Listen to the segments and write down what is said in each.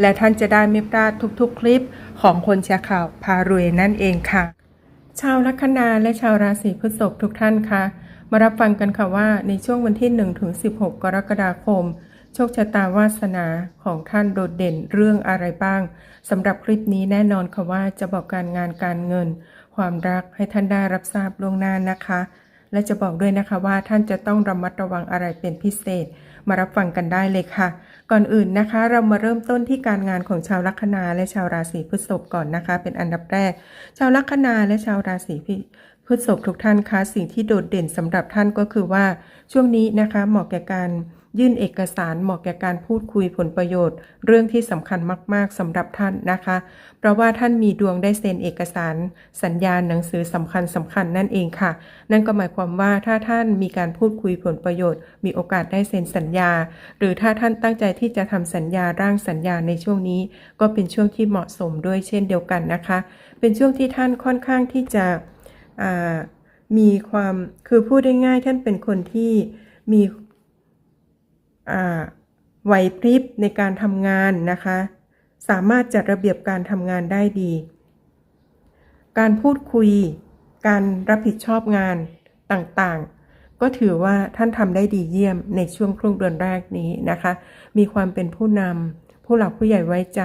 และท่านจะได้ไม่พลาดทุกๆ คลิปของคนแชร์ข่าวพารวยนั่นเองค่ะ ชาวลัคนาและชาวราศีพฤษภทุกท่านคะมารับฟังกันค่ะว่าในช่วงวันที่1ถึง16 กรกฎาคม โชคชะตาวาสนาของท่านโดดเด่นเรื่องอะไรบ้างสำหรับคลิปนี้แน่นอนค่ะว่าจะบอกการงานการเงิน ความรักให้ท่านได้รับทราบล่วงหน้านะคะ และจะบอกด้วยนะคะว่าท่านจะต้องระมัดระวังอะไรเป็นพิเศษ มารับฟังกันได้เลยค่ะ ก่อนอื่นนะคะ เรามาเริ่มต้นที่การงานของชาวลัคนาและชาวราศีพฤษภก่อนนะคะ เป็นอันดับแรก ชาวลัคนาและชาวราศี พฤษภทุกท่านคะสิ่งที่โดดเด่นสำหรับท่านก็คือว่า ช่วงนี้นะคะเหมาะแก่การยื่นเอกสารเหมาะแก่การพูดคุยผลประโยชน์ เรื่องที่สำคัญมาก ๆสำหรับท่านนะคะ เพราะว่าท่านมีดวงได้เซ็นเอกสาร สัญญาหนังสือสำคัญสำคัญนั่นเองค่ะ นั่นก็หมายความว่าถ้าท่านมีการพูดคุยผลประโยชน์ มีโอกาสได้เซ็นสัญญา หรือถ้าท่านตั้งใจที่จะทำสัญญาร่างสัญญาในช่วงนี้ ก็เป็นช่วงที่เหมาะสมด้วยเช่นเดียวกันนะคะ เป็นช่วงที่ท่านค่อนข้างที่จะ มีความคือพูดได้ง่ายท่านเป็นคนที่มีไหวพริบในการทำงานนะคะ สามารถจัดระเบียบการทำงานได้ดี การพูดคุย การรับผิดชอบงานต่างๆ ก็ถือว่าท่านทำได้ดีเยี่ยมในช่วงครึ่งเดือนแรกนี้นะคะ มีความเป็นผู้นำผู้หลักผู้ใหญ่ไว้ใจ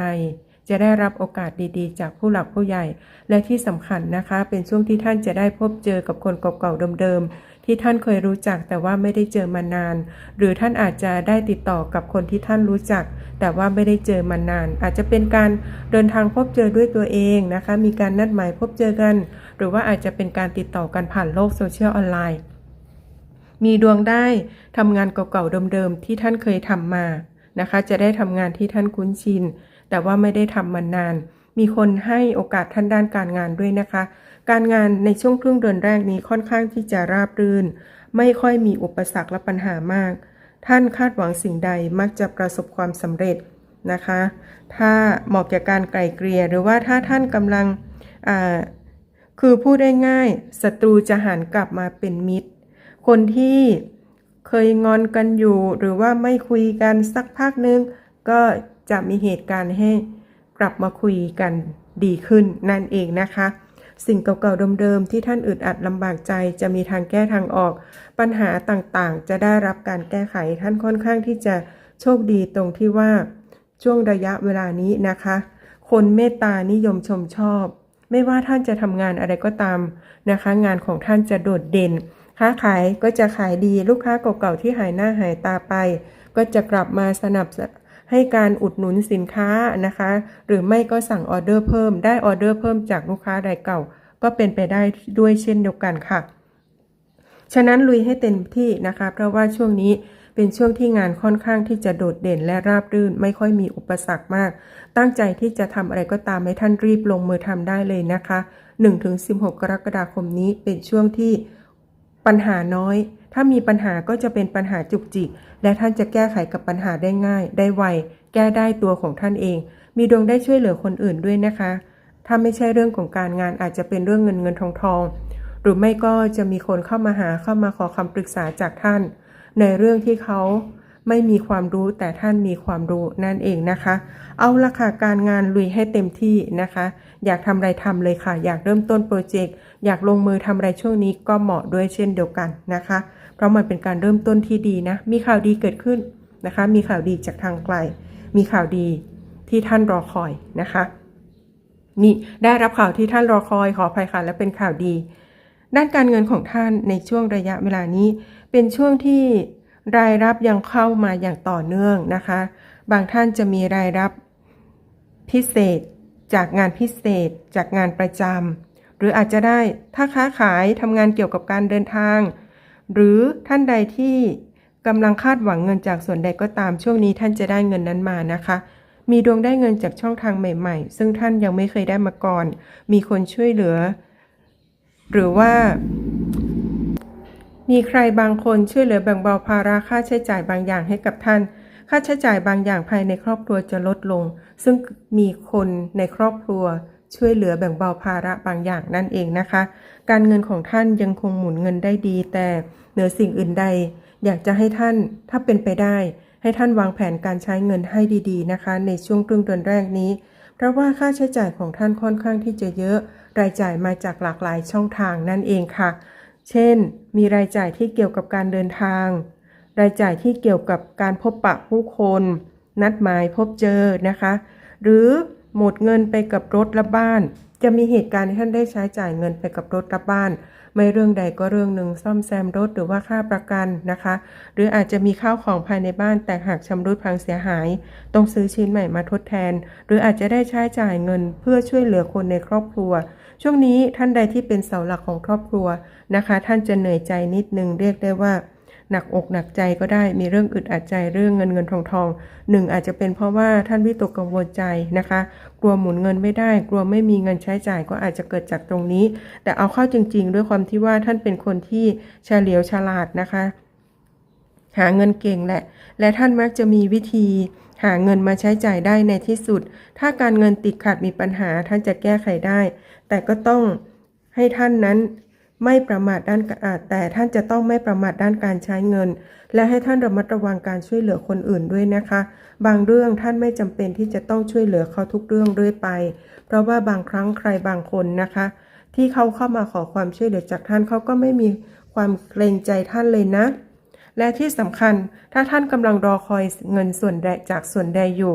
จะได้รับโอกาสดีๆ จากผู้หลักผู้ใหญ่ และที่สำคัญนะคะ เป็นช่วงที่ท่านจะได้พบเจอกับคนเก่าๆเดิมๆที่ท่านเคยรู้จักแต่ว่าไม่ได้เจอมานาน หรือท่านอาจจะได้ติดต่อกับคนที่ท่านรู้จัก แต่ว่าไม่ได้เจอมานาน อาจจะเป็นการเดินทางพบเจอด้วยตัวเองนะคะ มีการนัดหมายพบเจอกัน หรือว่าอาจจะเป็นการติดต่อกันผ่านโลกโซเชียลออนไลน์มีดวงได้ทำงานเก่าๆเดิมๆที่ท่านเคยทำมานะคะ จะได้ทำงานที่ท่านคุ้นชิน แต่ว่าไม่ได้ทำมานาน มีคนให้โอกาสท่านด้านการงานด้วยนะคะ การงานในช่วงครึ่งเดือนแรกนี้ค่อนข้างที่จะราบรื่น ไม่ค่อยมีอุปสรรคและปัญหามาก ท่านคาดหวังสิ่งใดมักจะประสบความสำเร็จนะคะ ถ้าเหมาะแก่การไกล่เกลี่ยหรือว่าถ้าท่านกำลังคือพูดได้ง่ายศัตรูจะหันกลับมาเป็นมิตร คนที่เคยงอนกันอยู่ หรือว่าไม่คุยกันสักพักนึง ก็ จะมีเหตุการณ์ให้กลับมาคุยกันดีขึ้นนั่นเองนะคะ สิ่งเก่าๆเดิมๆที่ท่านอึดอัดลำบากใจจะมีทางแก้ทางออก ปัญหาต่างๆ จะได้รับการแก้ไขท่านค่อนข้างที่จะโชคดีตรงที่ว่าช่วงระยะเวลานี้นะคะ คนเมตตานิยมชมชอบ ไม่ว่าท่านจะทำงานอะไรก็ตามนะคะ งานของท่านจะโดดเด่น ค้าขายก็จะขายดีลูกค้าเก่าๆที่หายหน้าหายตาไป ก็จะกลับมาสนับส ให้การอุดหนุนสินค้านะคะ หรือไม่ก็สั่งออเดอร์เพิ่มได้ออเดอร์เพิ่มจากลูกค้ารายเก่า ก็เป็นไปได้ด้วยเช่นเดียวกันค่ะ ฉะนั้นลุยให้เต็มที่นะคะ เพราะว่าช่วงนี้เป็นช่วงที่งานค่อนข้างที่จะโดดเด่นและราบรื่น ไม่ค่อยมีอุปสรรคมาก ตั้งใจที่จะทำอะไรก็ตามให้ท่านรีบลงมือทำได้เลยนะคะ 1-16 กรกฎาคมนี้เป็นช่วงที่ปัญหาน้อย ถ้ามีปัญหาก็จะเป็นปัญหาจุกจิก และท่านจะแก้ไขกับปัญหาได้ง่าย ได้ไว แก้ได้ตัวของท่านเอง มีดวงได้ช่วยเหลือคนอื่นด้วยนะคะ ถ้าไม่ใช่เรื่องของการงานอาจจะเป็นเรื่องเงินเงินทองทอง หรือไม่ก็จะมีคนเข้ามาหาเข้ามาขอคำปรึกษาจากท่าน ในเรื่องที่เขาไม่มีความรู้แต่ท่านมีความรู้นั่นเองนะคะ เอาละค่ะการงานลุยให้เต็มที่นะคะ อยากทำอะไรทำเลยค่ะ อยากเริ่มต้นโปรเจกต์ อยากลงมือทำอะไรช่วงนี้ก็เหมาะด้วยเช่นเดียวกันนะคะ เพราะมันเป็นการเริ่มต้นที่ดีนะ มีข่าวดีเกิดขึ้นนะคะ มีข่าวดีจากทางไกล มีข่าวดีที่ท่านรอคอยนะคะมีได้รับข่าวที่ท่านรอคอยขออภัยค่ะและเป็นข่าวดี ด้านการเงินของท่านในช่วงระยะเวลานี้ เป็นช่วงที่รายรับยังเข้ามาอย่างต่อเนื่องนะคะ บางท่านจะมีรายรับพิเศษ จากงานพิเศษ จากงานประจำหรืออาจจะได้ถ้าค้าขายทำงานเกี่ยวกับการเดินทาง หรือท่านใดที่กำลังคาดหวังเงินจากส่วนใดก็ตามช่วงนี้ท่านจะได้เงินนั้นมานะคะ มีดวงได้เงินจากช่องทางใหม่ ๆ ซึ่งท่านยังไม่เคยได้มาก่อน มีคนช่วยเหลือ หรือว่า มีใครบางคนช่วยเหลือแบ่งเบาภาระค่าใช้จ่ายบางอย่างให้กับท่าน ค่าใช้จ่ายบางอย่างภายในครอบครัวจะลดลง ซึ่งมีคนในครอบครัว ช่วยเหลือแบ่งเบาภาระบางอย่างนั่นเองนะคะ การเงินของท่านยังคงหมุนเงินได้ดี แต่เหนือสิ่งอื่นใด อยากจะให้ท่านถ้าเป็นไปได้ ให้ท่านวางแผนการใช้เงินให้ดีๆนะคะ ในช่วงครึ่งเดือนแรกนี้ เพราะว่าค่าใช้จ่ายของท่านค่อนข้างที่จะเยอะ รายจ่ายมาจากหลากหลายช่องทางนั่นเองค่ะ เช่น มีรายจ่ายที่เกี่ยวกับการเดินทาง รายจ่ายที่เกี่ยวกับการพบปะผู้คน นัดหมายพบเจอนะคะ หรือ หมดเงินไปกับรถและบ้าน จะมีเหตุการณ์ที่ท่านได้ใช้จ่ายเงินไปกับรถและบ้าน ไม่เรื่องใดก็เรื่องหนึ่งซ่อมแซมรถหรือว่าค่าประกันนะคะ หรืออาจจะมีข้าวของภายในบ้านแตกหักชำรุดพังเสียหาย ต้องซื้อชิ้นใหม่มาทดแทน หรืออาจจะได้ใช้จ่ายเงินเพื่อช่วยเหลือคนในครอบครัว ช่วงนี้ท่านใดที่เป็นเสาหลักของครอบครัวนะคะ ท่านจะเหนื่อยใจนิดนึงเรียกได้ว่า หนักอกหนักใจก็ได้มีเรื่องอึดอัดใจเรื่องเงินเงินทองทองหนึ่งอาจจะเป็นเพราะว่าท่านวิตกกังวลใจนะคะ กลัวหมุนเงินไม่ได้ กลัวไม่มีเงินใช้จ่ายก็อาจจะเกิดจากตรงนี้ แต่เอาเข้าจริง ๆ ด้วยความที่ว่าท่านเป็นคนที่เฉลียวฉลาดนะคะ หาเงินเก่งแหละ และท่านมักจะมีวิธีหาเงินมาใช้จ่ายได้ในที่สุด ถ้าการเงินติดขัดมีปัญหาท่านจะแก้ไขได้ แต่ก็ต้องให้ท่านนั้น ไม่ประมาทด้านแต่ท่านจะต้องไม่ประมาทด้านการใช้เงิน และให้ท่านระมัดระวังการช่วยเหลือคนอื่นด้วยนะคะ บางเรื่องท่านไม่จำเป็นที่จะต้องช่วยเหลือเขาทุกเรื่องเรื่อยไป เพราะว่าบางครั้งใครบางคนนะคะ ที่เขาเข้ามาขอความช่วยเหลือจากท่านเขาก็ไม่มีความเกรงใจท่านเลยนะ และที่สำคัญถ้าท่านกำลังรอคอยเงินส่วนใดจากส่วนใดอยู่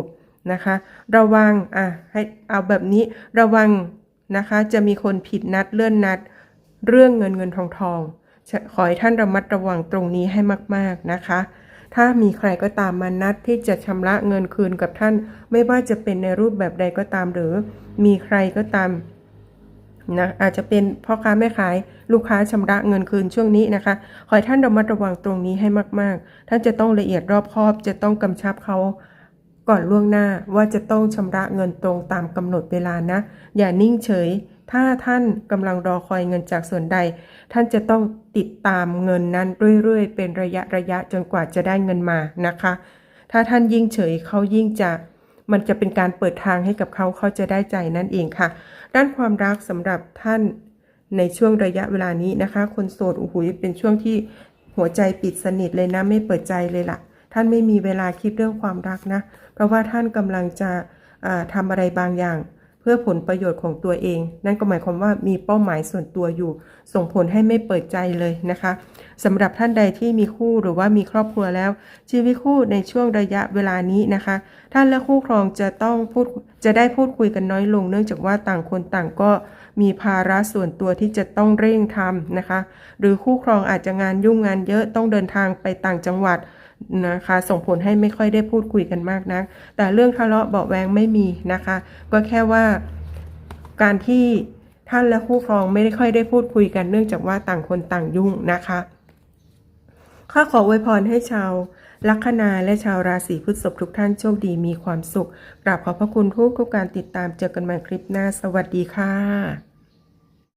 นะคะ ระวังอะให้เอาแบบนี้ระวังนะคะ จะมีคนผิดนัดเลื่อนนัด เรื่องเงินเงินทองทองขอให้ท่านระมัดระวังตรงนี้ให้มาก ๆ นะคะ ถ้ามีใครก็ตามมานัดที่จะชำระเงินคืนกับท่าน ไม่ว่าจะเป็นในรูปแบบใดก็ตามหรือมีใครก็ตามนะอาจจะเป็นพ่อค้าแม่ขายลูกค้าชำระเงินคืนช่วงนี้นะคะ ขอให้ท่านระมัดระวังตรงนี้ให้มาก ๆ ท่านจะต้องละเอียดรอบคอบ จะต้องกำชับเขาก่อนล่วงหน้าว่าจะต้องชำระเงินตรงตามกำหนดเวลานะ อย่านิ่งเฉย ถ้าท่านกำลังรอคอยเงินจากส่วนใด ท่านจะต้องติดตามเงินนั้นเรื่อยๆ เป็นระยะระยะจนกว่าจะได้เงินมานะคะ ถ้าท่านยิ่งเฉยเขายิ่งจะมันจะเป็นการเปิดทางให้กับเขาเขาจะได้ใจนั่นเองค่ะ ด้านความรักสำหรับท่านในช่วงระยะเวลานี้นะคะ คนโสดโอ้โหเป็นช่วงที่หัวใจปิดสนิทเลยนะไม่เปิดใจเลยล่ะ ท่านไม่มีเวลาคิดเรื่องความรักนะ เพราะว่าท่านกำลังจะทำอะไรบางอย่าง พื่อผลประโยชน์ของตัวเอง นั่นก็หมายความว่ามีเป้าหมายส่วนตัวอยู่ ส่งผลให้ไม่เปิดใจเลยนะคะสำหรับท่านใดที่มีคู่หรือว่ามีครอบครัวแล้ว ชีวิตคู่ในช่วงระยะเวลานี้นะคะ ท่านและคู่ครองจะต้องพูดจะได้พูดคุยกันน้อยลง เนื่องจากว่าต่างคนต่างก็มีภาระส่วนตัวที่จะต้องเร่งทำนะคะ หรือคู่ครองอาจจะงานยุ่งงานเยอะต้องเดินทางไปต่างจังหวัด นะคะ ส่งผลให้ไม่ค่อยได้พูดคุยกันมากนะัก แต่เรื่องทะเลาะเบาแวงไม่มีนะคะ ก็แค่ว่าการที่ท่านและคู่ครองไม่ได้ค่อยได้พูดคุยกันเนื่องจากว่าต่างคนต่างยุ่งนะคะข้าขออวยพรให้ชาวลัคนาและชาวราศีพฤษภทุกท่านโชคดีมีความสุข กราบขอบพระคุณทุกทุกการติดตามเจอกันใหม่คลิปหน้า สวัสดีค่ะ